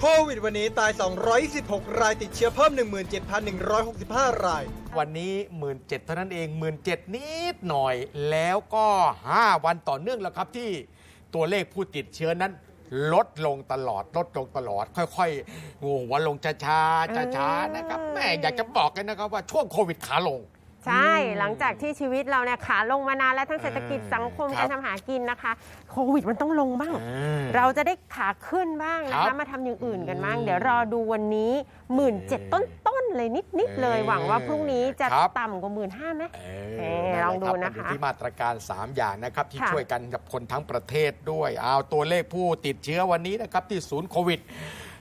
โควิดวันนี้ตาย 216 รายติดเชื้อเพิ่ม 17,165 ราย วันนี้ 17เท่านั้นเอง 17 นิดหน่อย แล้วก็ 5 วันต่อเนื่องแล้วครับที่ตัวเลขผู้ติดเชื้อนั้นลดลงตลอด ลดลงตลอด ค่อยๆงูหัวลงช้าๆช้าๆนะครับแม่อยากจะบอกกันนะครับว่าช่วงโควิดขาลง ใช่หลังจากที่ชีวิตเราเนี่ยขาลงมานานแล้วทั้งเศรษฐกิจอ่าสังคมครักาบรทำหากินนะคะโควิดมันต้องลงบ้างอ่าเราจะได้ขาขึ้นบ้างนะครัคะบมาทำอย่างอื่นกันบ้างอืมเดี๋ยวรอดูวันนี้หมื่นเจ็ดต้นต้นๆเลยนิด ๆ เลยเออหวังว่าพรุ่งนี้จะครับ ต่ำกว่าหมื่นห้าไหม เอเอออลองดูนั่นแหลนะคะรับมัอยู่ที่มาตรการ 3 อย่างนะครับ ที่ค่ะ ช่วยกันกับคนทั้งประเทศด้วยเอาตัวเลขผู้ติดเชื้อวันนี้นะครับที่ศูนย์โควิด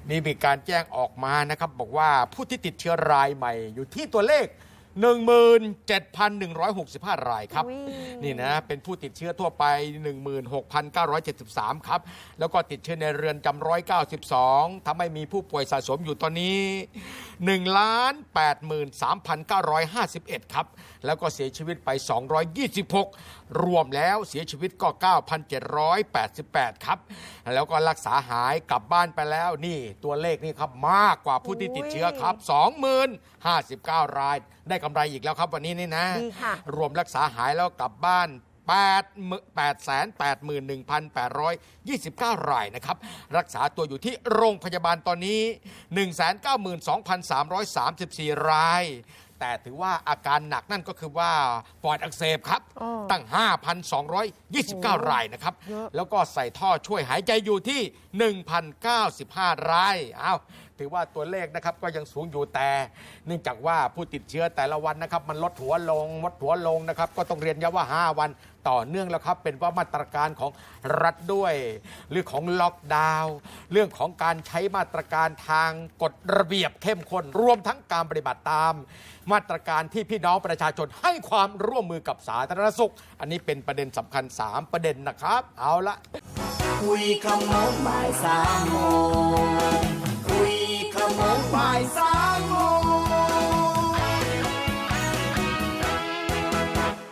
นี่มีการแจ้งออกมานะครับ บอกว่าผู้ที่ติดเชื้อรายใหม่อยู่ที่ตัวเลข 17,165 รายครับ อุ๊ย นี่นะ เป็นผู้ติดเชื้อทั่วไป 16,973 ครับ แล้วก็ติดเชื้อในเรือนจำ192ทำให้มีผู้ป่วยสะสมอยู่ตอนนี้ 1ล้าน83,951 ครับ แล้วก็เสียชีวิตไป 226 รวมแล้วเสียชีวิตก็ 9,788 ครับ แล้วก็รักษาหายกลับบ้านไปแล้วนี่ตัวเลขนี่ครับมากกว่าผู้ที่ติดเชื้อครับ 20,059 ราย ได้กำไรอีกแล้วครับวันนี้นี่นะ ดีค่ะ รวมรักษาหายแล้วกลับบ้าน 8 8 8 1 8 2 9 รายนะครับ รักษาตัวอยู่ที่โรงพยาบาลตอนนี้ 192,334 ราย แต่ถือว่าอาการหนักนั่นก็คือว่าปอดอักเสบครับอ๋อตั้ง 5,229 รายนะครับเยอะแล้วก็ใส่ท่อช่วยหายใจอยู่ที่ 1,095 รายอ้าวถือว่าตัวเลขนะครับก็ยังสูงอยู่แต่ เนื่องจากว่าผู้ติดเชื้อแต่ละวันนะครับมันลดหัวลงลดหัวลงนะครับก็ต้องเรียนย้ำว่า 5 วันต่อเนื่องแล้วครับเป็นเพรามาตรการของรัฐด้วยเรื่องของล็อกดาวน์เรื่องของการใช้มาตรการทางกฎระเบียบเข้มข้นรวมทั้งการปฏิบัติตาม มาตรการที่พี่น้องประชาชนให้ความร่วมมือกับสาธารณสุข อันนี้เป็นประเด็นสำคัญ 3 ประเด็นนะครับ เอาละคุยขโมงบ่ายสามโมง